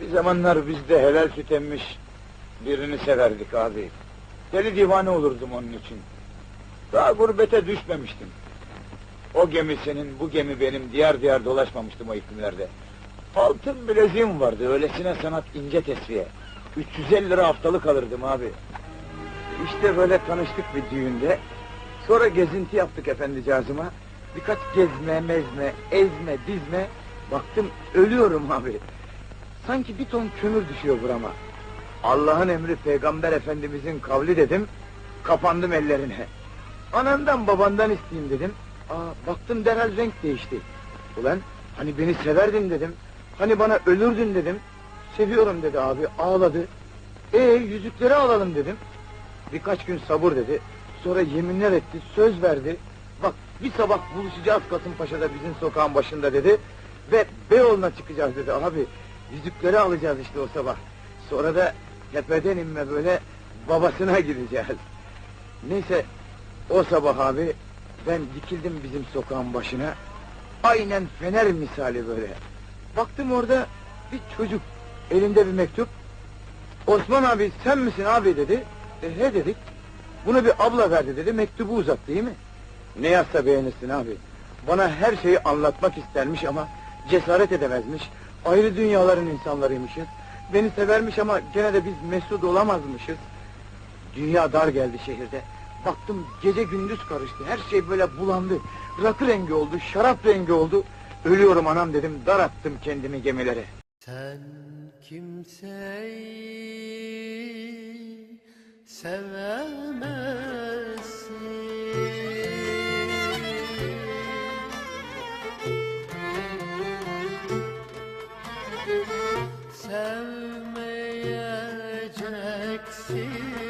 Bir zamanlar biz de helal süt emmiş birini severdik abi. Deli divane olurdum onun için. Daha gurbete düşmemiştim. O gemi senin, bu gemi benim, diğer diğer dolaşmamıştım o iklimlerde. Altın bileziğim vardı, öylesine sanat ince tesviye. 350 lira haftalık alırdım abi. İşte böyle tanıştık bir düğünde. Sonra gezinti yaptık efendicazıma. Birkaç gezme, mezme, ezme, dizme. Baktım ölüyorum abi. Sanki bir ton kömür düşüyor burama. Allah'ın emri peygamber efendimizin kavli dedim. Kapandım ellerine. Anandan babandan isteyeyim dedim. Aa, baktım derhal renk değişti. Ulan hani beni severdin dedim. Hani bana ölürdün dedim. Seviyorum dedi abi ağladı. E yüzükleri alalım dedim. Birkaç gün sabır dedi. Sonra yeminler etti, söz verdi. Bak bir sabah buluşacağız Kasımpaşa'da bizim sokağın başında dedi. Ve Beyoğlu'na çıkacağız dedi abi. Yüzükleri alacağız işte o sabah. Sonra da tepeden inme böyle babasına gideceğiz. Neyse o sabah abi ben dikildim bizim sokağın başına. Aynen fener misali böyle. Baktım orada bir çocuk elinde bir mektup. Osman abi sen misin abi dedi. E, he dedik. Bunu bir abla verdi dedi. Mektubu uzattı değil mi? Ne yazsa beğenirsin abi. Bana her şeyi anlatmak istermiş ama cesaret edemezmiş. Ayrı dünyaların insanlarıymışız. Beni severmiş ama gene de biz mesut olamazmışız. Dünya dar geldi şehirde. Baktım gece gündüz karıştı. Her şey böyle bulandı. Rakı rengi oldu, şarap rengi oldu. Ölüyorum anam dedim, dar attım kendimi gemilere. Sen kimseyi sevemezsin Sevmeyeceksin